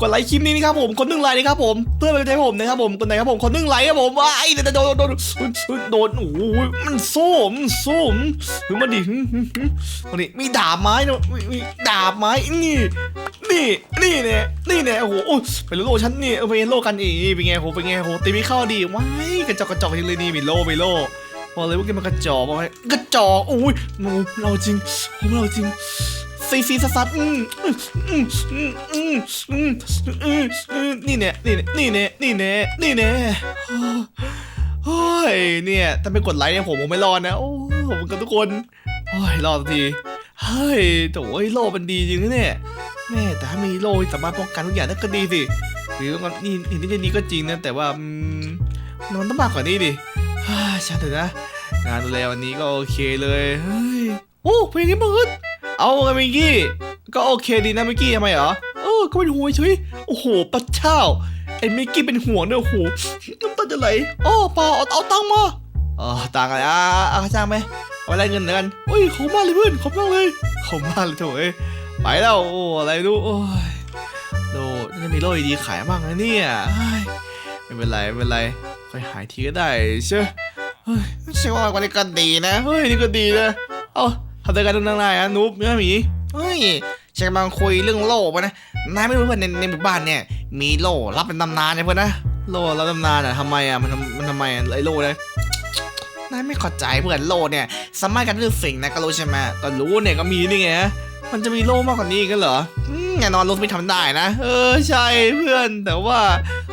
กดไลค์คลิปนี้นะครับผมคนหนึ่งไลค์นะครับผมเพื่อเป็นกำลังใจให้ผมนะครับผมคนไหนครับผมคนหนึ่งไลค์ครับผมว้ายโดนโดนโดนโดนโอ้โหมันส้มส้มถึงมาดิมาดิมีดาบไม้นะมีดาบไม้นี่นี่นี่เนี่ยนี่เนี่ยโอ้โหโอ้ยเป็นโลฉันนี่เออเป็นโลกันอีกเป็นไงโหเป็นไงโหตีไม่เข้าดีว้ายกระจอกกระจอกจริงเลยนี่มีโลมีโลบอกเลยว่าแกมันกระจอกบอกเลยกระจอกโอ้ยเราจริงโอ้เราจริง ซีซีซัสซัสอืมอืมอืมอืมอืมอืมอืมนี่เนี่ยนี่เนี่ยนี่เนี่ยนี่เนี่ยนี่เนี่ยโอ้ยเนี่ยถ้าไม่กดไลค์เนี่ยผมคงไม่รอดนะโอ้ผมกับทุกคนโอ้ยรอดสักทีเฮ้ยโถ่โล่มันดีจริงนะเนี่ยแม่แต่ถ้ามีโล่สามารถป้องกันทุกอย่างนั่นก็ดีสิหรือว่านี่นี่นี่นี่ก็จริงนะแต่ว่ามันต้องมากกว่านี้ดิฮ่าชาเถอะนะงานดูแลวันนี้ก็โอเคเลยเฮ้ยโอ้เพลงนี้มัน เอาไงมิกกี้ ก็โอเคดีนะมิกกี้ทำไมเหรอ เออ ก็เป็นห่วงเฉยโอ้โหพระเจ้าไอ้มิกกี้เป็นห่วงเนี่ยโอ้โหน้ำตาจะไหลอ้อปล่าเอาเอาตังมาเออตังอะไรอะอะจ้างไหมเอาไรเงินเดือนเฮ้ยขอบมากเลยเพื่อนขอบมากเลยขอบมากเลยโถเอ้ยไปแล้วโอ้อะไรรู้โอ้ยโลน่าจะมีโลดีขายบ้างนะเนี่ยไม่เป็นไรไม่เป็นไรค่อยหายทีก็ได้เชื่อเฮ้ยเชื่อว่าวันนี้ก็ดีนะเฮ้ยนี่ก็ดีนะเอา ทำอะไรกันตรงนั้นนายอะนุ๊บเนี่ยหมีเฮ้ยฉันกำลังคุยเรื่องโล่ปะนะนายไม่รู้เพื่อนในในหมู่บ้านเนี่ย มีโล่รับเป็นตำนานเนี่ยเพื่อนนะโล่รับตำนานอะทำไมอะมันมันทำไมไอ้โล่เลยนายไม่เข้าใจเพื่อนโล่เนี่ยสามารถกันด้วยสิ่งนะก็รู้ใช่ไหมก็รู้เนี่ยก็มีนี่ไงมันจะมีโล่มากกว่านี้กันเหรออืมแน่นอนโล่ไม่ทำได้นะ เออใช่เพื่อน แต่ว่า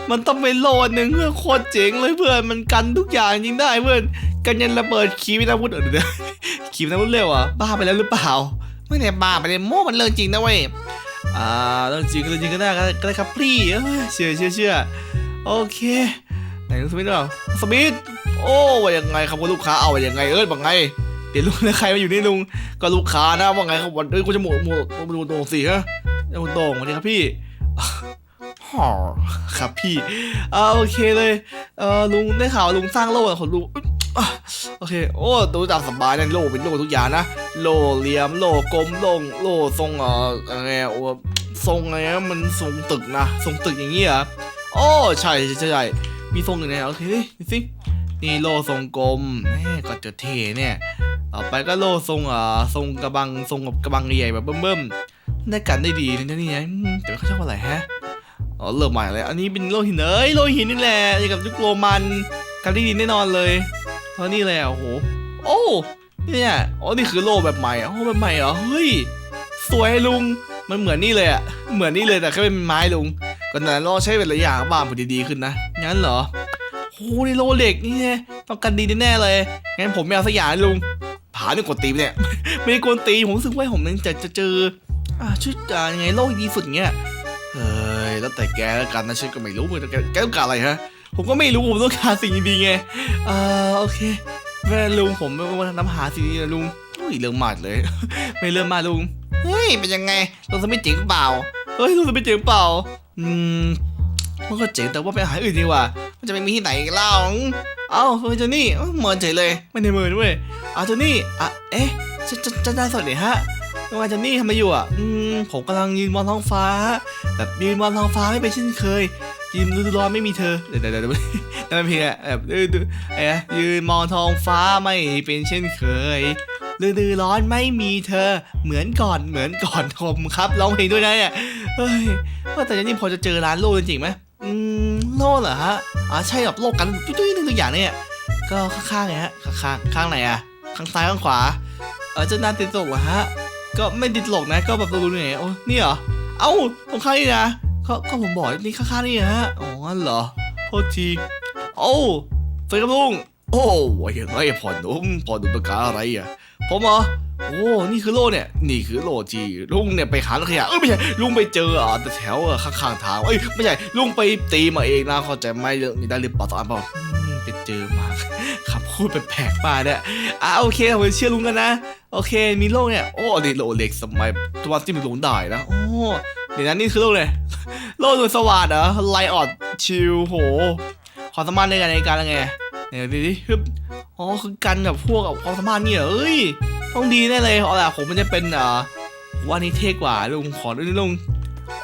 มันต้องเป็นโล่หนึ่งเพื่อโคตรเจ๋งเลยเพื่อนมันกันทุกอย่างจริงได้เพื่อนกันยันระเบิดคีวินาวุธเออเดี๋ยว ขีมน้ำมันเร็วอะบ้าไปแล้วหรือเปล่า ไม่ได้บ้าไปเลยโม่มันเรื่องจริงนะเว้ยอ่าเรื่องจริงก็เรื่องจริงก็ได้ก็ได้ครับพี่เชื่อเชื่อเชื่อโอเคไหนดูสมิธหรือเปล่าสมิธโอ้ว่ายังไงครับคุณลูกค้าเอาว่ายังไงเอ้ยว่าไงเดี๋ยวลุงนะใครมาอยู่นี่ลุงก็ลูกค้านะว่าไงครับวันเอ้ยกูจะหมูหมูหมูโด่งสิฮะเอาโด่งสวัสดีครับพี่ฮ่อครับพี่อ่าโอเคเลยเออลุงได้ข่าวลุงสร้างโล่อะของลุง โอเค โอ้ดูจากสบายเนี่ยโลเป็นโลทุกอย่างนะ โลเหลี่ยม โลกลม โลโลทรงเอ่ออะไรโอ้ทรงอะไรมันทรงตึกนะ ทรงตึกอย่างงี้เหรอโอ้ใช่ใช่ใช่มีทรงอย่างไงโอเคดูสินี่โลทรงกลมแม่ก็จะเทเนี่ยต่อไปก็โลทรงเอ่อทรงกระบังทรงกับกระบังใหญ่แบบเบิ่มๆได้กันได้ดีนะนี่ยอืมแต่ไม่เขาชอบอะไรฮะอ๋อเริ่มใหม่เลยอันนี้เป็นโลหินเอ้ยโลหินนี่แหละอย่างกับยุคโรมันกันได้ดีแน่นอนเลย เพรานี่เลยอะโอ้โหโอ้เนี่ยอ๋อนี่คือโลแบบใหม่อะโอ้แบบใหม่เหรอเฮ้ยสวยลุงมันเหมือนนี่เลยอะเหมือนนี่เลยแต่แค่เป็นไม้ลุงก็นั้นเราใช้เป็นหลายอย่างบ้างพอดีๆขึ้นนะงั้นเหรอโอ้นี่โลเหล็กนี่ไงต้องกันดีแน่เลยงั้นผมไม่เอาสักอย่างลุงผาเนี่ยกดตีเนี่ยไม่ได้กวนตีผมรู้สึกว่าผมนึงจะจะเจออ่าชุดอ่ายังไงโลกดีสุดเงี้ยเฮ้ยแล้วแต่แกแล้วกันนะฉันก็ไม่รู้เหมือนกันแกต้องการอะไรฮะ ผมก็ไม่รู้ผมต้องการสิ่งดีๆไงอ่าโอเคแม่ลุงผมไม่ว่าน้ำหาสิ่งนี้นะลุงอุ้ยเรื่องมากเลย ไม่เรื่องมากลุงเฮ้ยเป็นยังไงลุงสมิธเจ๋งเปล่าเฮ้ยลุงสมิธเจ๋งเปล่าอืมมันก็เจ๋งแต่ว่าไปหาอื่นดีกว่า มันจะไม่มีที่ไหนเล่าเอ้าเฮ้ยเจานี่เหมินเฉยเลยไม่ได้เหมินด้วยอ้าเจานี่อะเอ๊ะจะจะจะได้สดเลยฮะว่าเจานี่ทำไรอยู่อะ อืม ผมกำลังยืนมองท้องฟ้า แบบยืนมองท้องฟ้าไม่เป็นเช่นเคย ยืนร้อนไม่มีเธอ เดี๋ยวเดี๋ยวเดี๋ยวนั่นมันเพลงอะแบบเอ๊ะยืนมองท้องฟ้าไม่เป็นเช่นเคยฤดูร้อนไม่มีเธอ เหมือนก่อนเหมือนก่อนผมครับร้องเพลงด้วยนะเนี่ยเฮ้ยว่าแต่นี่พอจะเจอร้านโล่จริงไหมอืมโล่เหรอฮะอ๋อใช่แบบโล่กันตุ้ยๆตัวอย่างเนี่ยก็ข้างๆไงฮะข้างๆข้างไหนอะข้างซ้ายข้างขวาเออจะนานติดตกเหรอฮะก็ไม่ติดตลกนะ ก็แบบรู้ๆไงโอ้นี่เหรอเอ้าตรงข้างนี่นะ ก็ก็ผมบอกนี่ข้างๆนี่ฮะอ๋อเหรอโทษทีโอ้สวัสดีครับลุงโอ้ว่ายังไงพ่อหนุ่มพ่อหนุ่มต้องการอะไรอะผมเหรอโอ้นี่คือโลเนี่ย นี่คือโลที่ลุงเนี่ยไปหาขยะเอ้ยไม่ใช่ลุงไปเจออะแต่แถวอะข้างๆทางเอ้ยไม่ใช่ลุงไปตีมาเองนะเข้าใจไหมเรื่องนี้ได้หรือเปล่าตอนเปล่าอืมไปเจอมาครับพูดแปลกๆป้าเนี่ยอะโอเคผมเชื่อลุงกันนะ โอเคมีโลเนี่ยโอ้นี่โลเล็กสมัยตัวที่มันลุงได้นะโอ้ เดี๋ยวนั้นนี่คือโลกเลยโลดวงสว่างเหรอไลออดชิลโหความสามารถในการในการยังไงเนี่ยดูดิฮึบอ๋อคือกันกับพวกกับความสามารถนี่เหรอเอ้ยต้องดีแน่เลยเอาละผมมันจะเป็นอ่าว่านี่เท่กว่าลุงขอด้วยลุง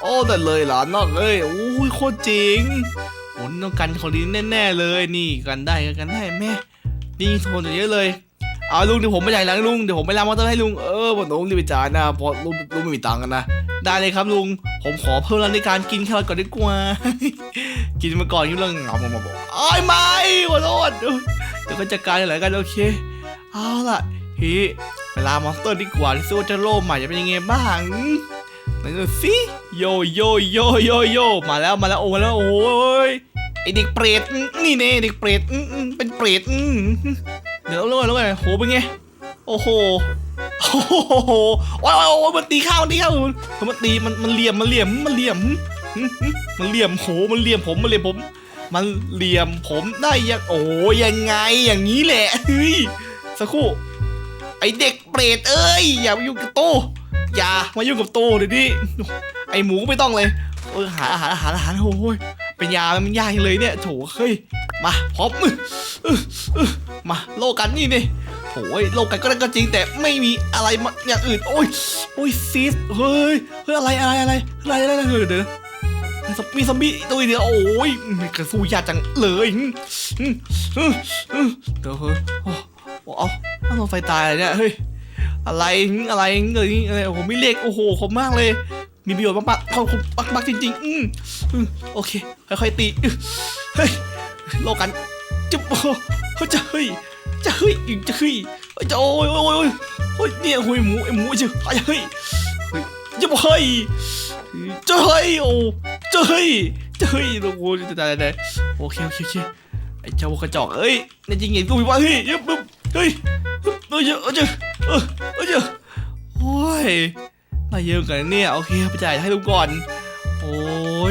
โอ้แต่เลยเหรอนอกเอ้ยโอ้ยโคตรจริงโอ้ต้องกันคนนี้แน่ๆเลยนี่กันได้กันได้แม่นี่โทนเยอะเลย เอาลุงเดี๋ยวผมไปจ่ายหลังลุงเดี๋ยวผมไปรับมอเตอร์ให้ลุงเออผมต้องรีบไปจ่ายนะเพราะลุงลุงไม่มีตังค์กันนะได้เลยครับลุงผมขอเพิ่มร้านในการกินแครอทก่อนดีกว่า กินมาก่อนกินเรื่องเหงาผมาบอกไอ้ยไม่ขอโทษเดี๋ยวก็จัดการอะไรกันโอเคเอาล่ะเฮ้ยเวลามอนสเตอร์ดีกว่าที่ซูเจอโร่ใหม่จะเป็นยังไงบ้างไหนดูสิโยโยโยโยโยมาแล้วมาแล้วโอ้มาแล้วโอ้ยไอเด็กเปรตนี่เน่เด็กเปรตเป็นเปรต ดี๋ยวแล้วแล้วไงโหเป็นไง โอ้โห โอ้โห โอ้ยโอ้ยมันตีข้าวมันตีข้าวมันตีมันมันเหลี่ยมมันเหลี่ยมมันเหลี่ยม มันเหลี่ยมโหมันเหลี่ยมผมมันเหลี่ยมผม มันเหลี่ยมผมได้ยังโอ้ยยังไงอย่างนี้แหละเฮ้ยสักครู่ไอเด็กเปรตเอ้ยอย่ามายุ่งกับโตอย่ามายุ่งกับตูเดี๋ยวนี้ไอหมูก็ไม่ต้องเลยเออหาอาหารอาหารอาหารโอ้ย เป็นยามันยากเลยเนี่ยโถเฮ้ยมาพร้อมมาโลกันนี่นี่โอ้ยโลกันก็ได้ก็จริงแต่ไม่มีอะไรมาอย่างอื่นโอ้ยโอ้ยซีสเฮ้ยเฮ้ยอะไรอะไรอะไรอะไรอะไรเฮ้ยเดี๋ยวนะมีซอมบี้ตัวเดียวโอ้ยมันกระสู้ยากจังเลยเดี๋ยวเฮ้ยโอ้เอาเอาไฟตายอะไรเนี่ยเฮ้ยอะไรอะไรอะไรอะไรโอ้โหมีเลขโอ้โหขอบมากเลย มีประโยชน์มากๆขอบคุณมากๆจริงๆ อืมอืมโอเค ค่อยๆตีเฮ้ยโลกันจุ๊บโอ้โหเฮ้ยจะเฮ้ยจะเฮ้ยจะเฮ้ยจะโอ้ยโอ้ยโอ้ยโอ้ยเนี่ยโอ้ยหมูไอหมูจะเฮ้ยเฮ้ยเฮ้ยจะเฮ้ยจะเฮ้ยโอ้จะเฮ้ยจะเฮ้ยโอ้โหจะได้ได้โอเคโอเคโอเคไอ้เจ้ากระจอกเอ้ยในจริงเห็นกูมีว่าเฮ้ยยึบบเฮ้ยเฮ้ยเฮ้ยเฮ้ยเออเออเจอโอ้ย มาเยอะกันนะเนี่ยโอเคไปจ่ายให้ลุงก่อน โอ้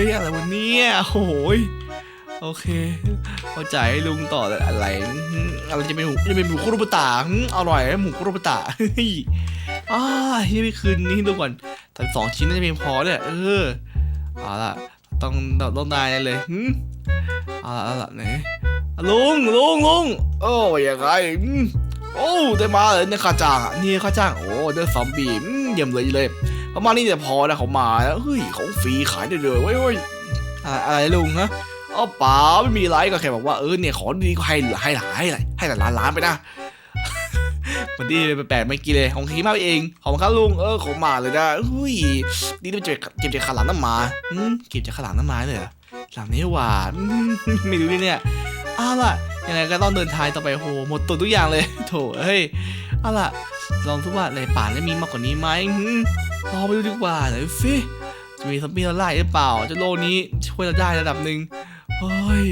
ยอะไรวะเนี่ยโอ้ยโอเคเอาจ่ายให้ลุงต่อแต่อะไรอะไรจะเป็นหมูจะเป็นหมูคุรบุตะอืมอร่อยนะหมูคุรบุตะเฮ้ยอ้าที่ไปคืนนี้ให้ลุก่อนแต่สองชิ้นน่าจะเพียงพอเนี่ยเออเอาล่ะต้องต้องได้เลยหืมเอาล่ะเอาล่ะไหนลุงลุงลุงโอ้ยยังไงโอ้ได้มาเลยเนี่ยค่าจ้างอะนี่ค่าจ้างโอ้เดอซอมบี้อืมเยี่ยมเลยเลย ประมาณนี้เนี่ยพอแล้วเขามาแล้วเฮ้ยของฟรีขายได้เลยเว้ยเว้ยอะไรอะไรลุงฮะอ๋อเปล่าไม่มีไรก็แค่บอกว่าเออเนี่ยของดีก็ให้เหลือให้หลายให้หลายให้หลายล้านล้านไปนะมันดีไปแปลกไม่กี่เลยของคีมาเองของครับลุงเออของมาเลยนะเฮ้ยนี่ต้องเจ็บเจ็บจากขาหลังน้ำมาอืมเก็บจากขาหลังน้ำมาเลยเหรอหลังนี้หว่าอืมไม่รู้เลยเนี่ยอ้าวล่ะยังไงก็ต้องเดินทางต่อไปโหหมดตัวทุกอย่างเลยโถเฮ้ย เอาล่ะ ลองทุกว่าในป่าแล้มีมากกว่านี้ไหมลองไปดูดีกว่าหน่อยสิจะมีซอมบี้เราไล่หรือเปล่าเจ้าโลกนี้ช่วยเราได้ระดับหนึ่งเฮ้ย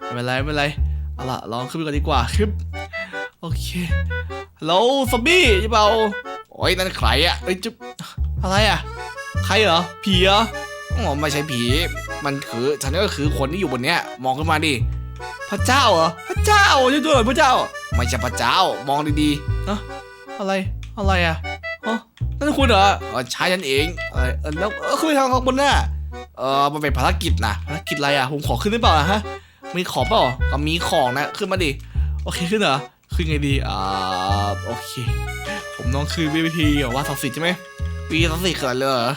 ไม่เป็นไรไม่เป็นไรเอาล่ะลองขึ้นไปก่อนดีกว่าครับโอเคฮัลโหลซอมบี้ใช่เปล่าโอ้ยนั่นใครอะเอ้ยจุ๊บอะไรอะใครเหรอผีเหรออ๋อไม่ใช่ผี มันคือฉันก็คือคนที่อยู่บนเนี้ยมองขึ้นมาดิพระเจ้าเหรอพระเจ้าช่วยด้วยพระเจ้า ไม่ใช่พระเจ้ามองดีๆอะอะไรอะไรอะฮะนั่นคุณเหรอเออใช่ฉันเองอะไรเออแล้วเออขึ้นไปทางข้างบนน่ะเออมันเป็นภารกิจนะภารกิจอะไรอะผมขอขึ้นได้เปล่าอะฮะมีของเปล่าก็มีของนะขึ้นมาดิโอเคขึ้นเหรอขึ้นไงดีอ่าโอเค ผมต้องขึ้นวิธีแบบว่าศักดิ์สิทธิ์ใช่ไหมวิธีศักดิ์สิทธิ์เกิดเลยเหรอ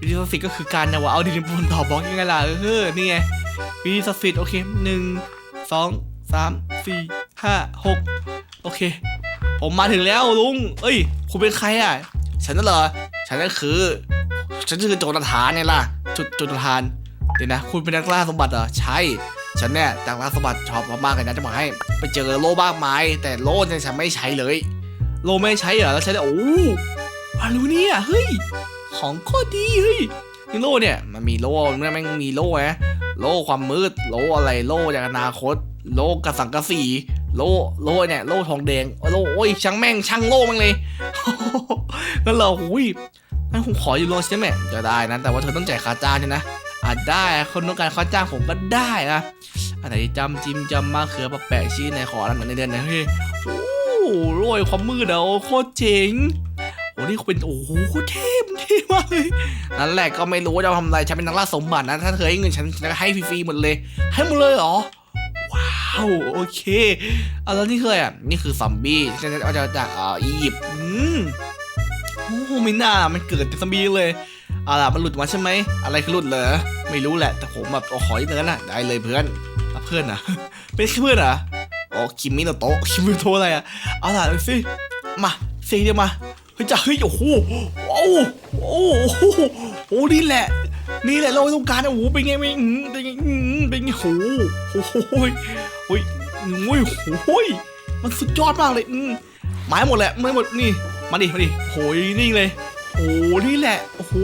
วิธีศักดิ์สิทธิ์ก็คือการนะว่าเอาดินบนต่อบล็อกยังไงล่ะเออนี่ไงวิธีศักดิ์สิทธิ์โอเคหนึ่งสองสามสี่ห้าหกโอเค ผมมาถึงแล้วลุง เอ้ย คุณเป็นใครอะ ฉันนั่นเหรอ ฉันก็คือ ฉันคือโจรทานไงล่ะจุดโจรทาน เดี๋ยวนะ คุณเป็นนักล่าสมบัติเหรอ ใช่ ฉันเนี่ยนักล่าสมบัติชอบมากๆเลยนะจะบอกให้ ไปเจอโล่บ้างไม้แต่โล่เนี่ยฉันไม่ใช้เลย โล่ไม่ใช้เหรอ แล้วใช้ได้โอ้อะไรเนี่ยเฮ้ย ของโคตรดีเฮ้ยนี่โล่เนี่ยมันมีโล่มันไม่งมีโล่นะโลกความมืด โลกอะไร โลกจากอนาคต โลกกระสังกระสี โลกโลเนี่ยโลกทองแดงโลโอ้ยช่างแม่งช่างโลกแม่งเลยนั่นเหรอหุยงั้นผมขออยู่โลกใช่ไหมจะได้นะแต่ว่าเธอต้องจ่ายค่าจ้างใช่นะอะได้คนต้องการค่าจ้างผมก็ได้นะอันไหนจำจิมจำมะเขือปะแปะชี้ในขอรังในเดือนนะเฮ้ยโอ้โรยความมืดอะโอ้โคตรเจ๋งโอ้นี่เป็นโอ้โหเท่มันเท่มากเลยนั่นแหละก็ไม่รู้ว่าจะทำอะไรฉันเป็นนักล่าสมบัตินะถ้าเธอให้เงินฉันฉันจะให้ฟรีๆหมดเลย ให้หมดเลยเหรอว้าว โอเคเอาแล้วนี่คืออะไรอะนี่คือซอมบี้ฉันจะเอาจากจากอ่ออียิปต์อืมโอ้โหมิน่ามันเกิดเป็นซอมบี้เลยเอาล่ะมันหลุดมาใช่ไหมอะไรคือหลุดเหรอไม่รู้แหละแต่ผมแบบเอขออีกเนื้อนะได้เลยเพื่อนเพื่อนอะเป็นแค่เพื่อนอะอ๋อคิมมิโนโตะคิมมิโนโตะอะไรอะเอาล่ะดูสิมาสีเดียวมาเฮ้ยจะเฮ้ยโอ้โหโอ้โหโอ้โหโอ้นี่แหละนี่แหละเราต้องการโอ้โหเป็นไงเป็นไงเป็นไงเป็นไงโอ้โห อุ้ยโอ้ยโอ้ยมันสุดยอดมากเลยอืมไม้หมดแหละไม่หมดนี่มาดิมาดิโอ้ยนิ่เลยโอ้นี่แหละโอ้โห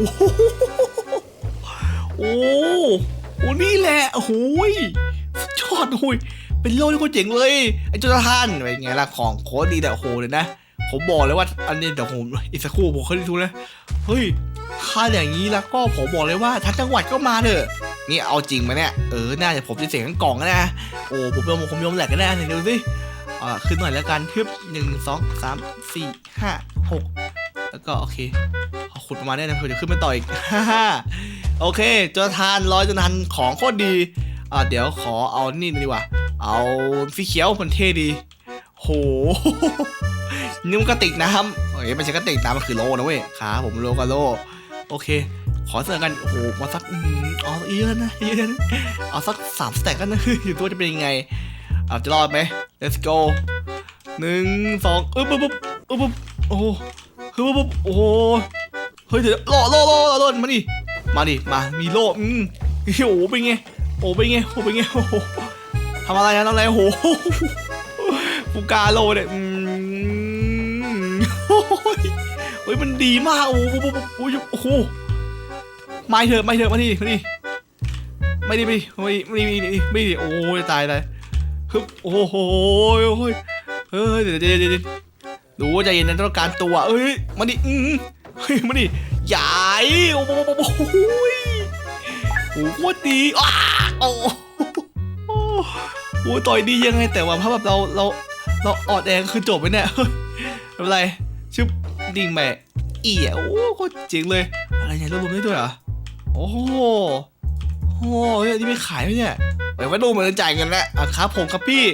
โอ้โอ้นี่แหละโอ้โหสุดยอดโอ้ยเป็นโลกที่โคตรเจ๋งเลยไอ้เจ้าท่านเป็นไงล่ะของโคตรดีแต่โอ้โหเลยนะผมบอกเลยว่าอันนี้เดี๋ยวผมอีกสักครู่ผมเคยดูนะเฮ้ยค่าอย่างนี้แล้วก็ผมบอกเลยว่าทั้งจังหวัดก็มาเถอะ นี่เอาจริงไหมเนี่ย เออ น่าจะผมจะเสียงทั้งกล่องนะ โอ้ผมยอมผมยอมแหลกกันแน่เนี่ยดูสิอ่าขึ้นหน่อยแล้วกันทึบหนึ่งสองสามสี่ห้าหกแล้วก็โอเคขอขุดประมาณนี้นะเผื่อจะขึ้นไปต่ออีกฮ่าฮ่าโอเคจนทานร้อยจนทานของโคตรดีอ่าเดี๋ยวขอเอานี่ดีกว่า เอาสีเขียวมันเท่ดี โหนี่มันกระติกน้ำเฮ้ยไม่ใช่กระติกน้ำมันคือโลนะเว้ยขาผมโลกับโล โอเค ขอเสนอกัน โอ้โหมาสักอืมเอาเยอะนะเยอะนะเอาสักสามสแต็กกันนะอยู่ตัวจะเป็นยังไงเอาจะรอดไหม let's go หนึ่งสองอึ๊บปึ๊บปึ๊บอึ๊บปึ๊บโอ้โหฮึบปึ๊บปึ๊บโอ้โหเฮ้ยเดี๋ยวรอรอรอรอรอมาดิมาดิมามีโล่อืมโอ้โหเป็นไงโอ้เป็นไงโอ้เป็นไงโอ้โหทำอะไรนะทำอะไรโอ้โหฟูกาโลเนี่ยอืมโอ้ยเฮ้ยมันดีมากโอ้โหโอ้โห ไม่เถอะไม่เถอะมาดิมาดิไม่ดิไม่ดิไม่ดิไม่ดิไม่ดิโอ้ยตายตายฮึบโอ้โหโอ้ยเฮ้ยเดี๋ยวเดี๋ยวเดี๋ยวดูว่าใจเย็นนะต้องการตัวเอ้ยมาดิอืมเฮ้ยมาดิใหญ่โอ้โหโอ้โหโอ้โหโคตรดีอ้าโอ้โหโอ้ยต่อยดียังไงแต่ว่าถ้าแบบเราเราเราออดแองคือจบไปเนี่ยเฮ้ยไม่เป็นไรชึบดิ่งแม่เอี่ยโอ้โคตรเจ๋งเลย อะไรเนี่ยรวบรวมได้ด้วยเหรอ โอ้โหโอ้ยนี่ไม่ขายไหมเนี่ยเดี๋ยวมาดูเหมือนจ่ายเงินแล้วอะครับผมครับพี่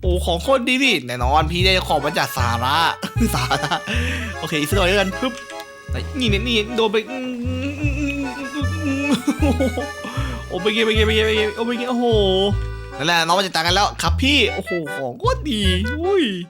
โอ้ของโคตรดีพี่แน่นอนพี่ได้ของมาจากสาระสาระโอเคอีกสักหน่อยแล้วกันปึ๊บนี่เนี่ยนี่โดนไปโอ้ไปเงี้ยไปเงี้ยไปเงี้ยไปเงี้ยโอ้ไปเงี้ยโอ้โหนั่นแหละน้องมาจัดการกันแล้วครับพี่โอ้โหของโคตรดีอุ้ย